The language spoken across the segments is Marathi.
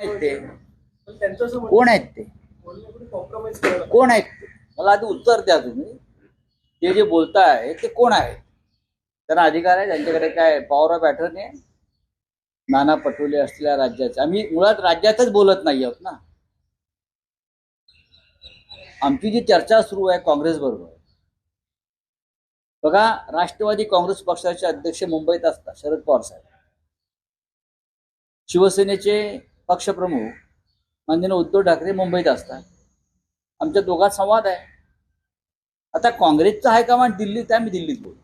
ते? कोण आहेत ते? कोण आहेत ते? मला आधी उत्तर द्या तुम्ही. ते जे बोलताय ते कोण आहेत? त्यांना अधिकार आहे? त्यांच्याकडे काय पॉवर ऑफ अटर्नी आहे? नाना पटोले असलेल्या राज्याचे. आम्ही मुळात राज्यातच बोलत नाही आहोत ना. आमची जी चर्चा सुरू आहे काँग्रेस बरोबर. बघा राष्ट्रवादी काँग्रेस पक्षाचे अध्यक्ष मुंबईत असतात शरद पवार साहेब. शिवसेनेचे पक्षप्रमुख माननीय उद्धव ठाकरे मुंबईत असतात. आमच्या दोघात संवाद आहे. आता काँग्रेसचं हायकमांड दिल्लीत आहे मी दिल्लीत बोलतो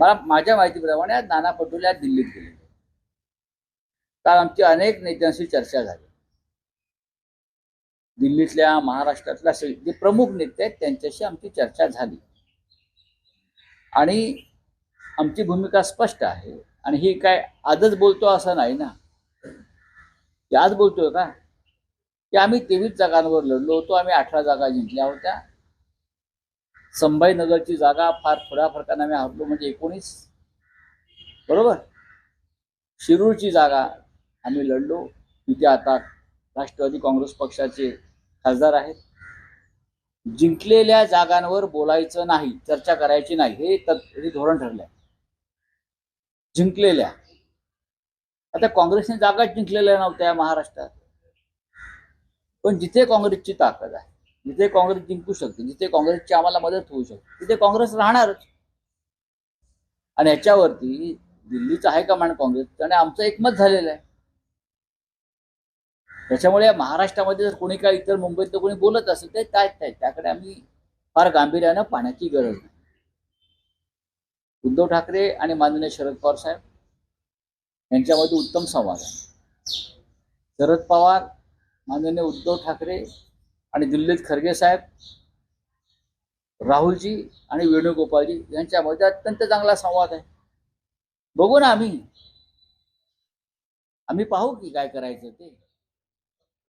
मला माझ्या माहितीप्रमाणे आज नाना पटोले आज दिल्लीत गेले. काल आमची अनेक नेत्यांशी चर्चा झाली. दिल्लीतल्या महाराष्ट्रातल्या सगळे जे प्रमुख नेते आहेत त्यांच्याशी आमची चर्चा झाली. आणि आमची भूमिका स्पष्ट आहे. आणि ही काय आजच बोलतो असं नाही ना? आज बोलतोय हो का? की आम्ही तेवीस जागांवर लढलो होतो आम्ही अठरा जागा जिंकल्या होत्या. संभाजीनगरची जागा फार थोड्या फरकाने आम्ही हरलो म्हणजे एकोणीस. बरोबर? शिरूरची जागा आम्ही लढलो. तिथे आता राष्ट्रवादी काँग्रेस पक्षाचे खासदार आहेत. जिंकलेल्या जागांवर बोलायचं नाही चर्चा करायची नाही हे तत् हे धोरण ठरलंय. जिंकलेल्या. आता काँग्रेसने जागा जिंकलेल्या नव्हत्या महाराष्ट्रात. पण जिथे काँग्रेसची ताकद आहे जिथे काँग्रेस जिंकू शकते जिथे काँग्रेसची आम्हाला मदत होऊ शकते तिथे काँग्रेस राहणारच. आणि याच्यावरती दिल्लीचं हायकमांड काँग्रेस आणि आमचं एकमत झालेलं आहे. त्याच्यामुळे महाराष्ट्रामध्ये जर कोणी काय इतर मुंबईत कोणी बोलत असेल तर काय काय त्याकडे आम्ही फार गांभीर्यानं पाहण्याची गरज नाही. उद्धव ठाकरे आणि माननीय शरद पवार साहेब यांच्यामध्ये उत्तम संवाद आहे. शरद पवार माननीय उद्धव ठाकरे आणि दिल्लीत खरगे साहेब राहुलजी आणि वेणुगोपालजी यांच्यामध्ये अत्यंत चांगला संवाद आहे. बघू ना आम्ही. आम्ही पाहू की काय करायचं ते.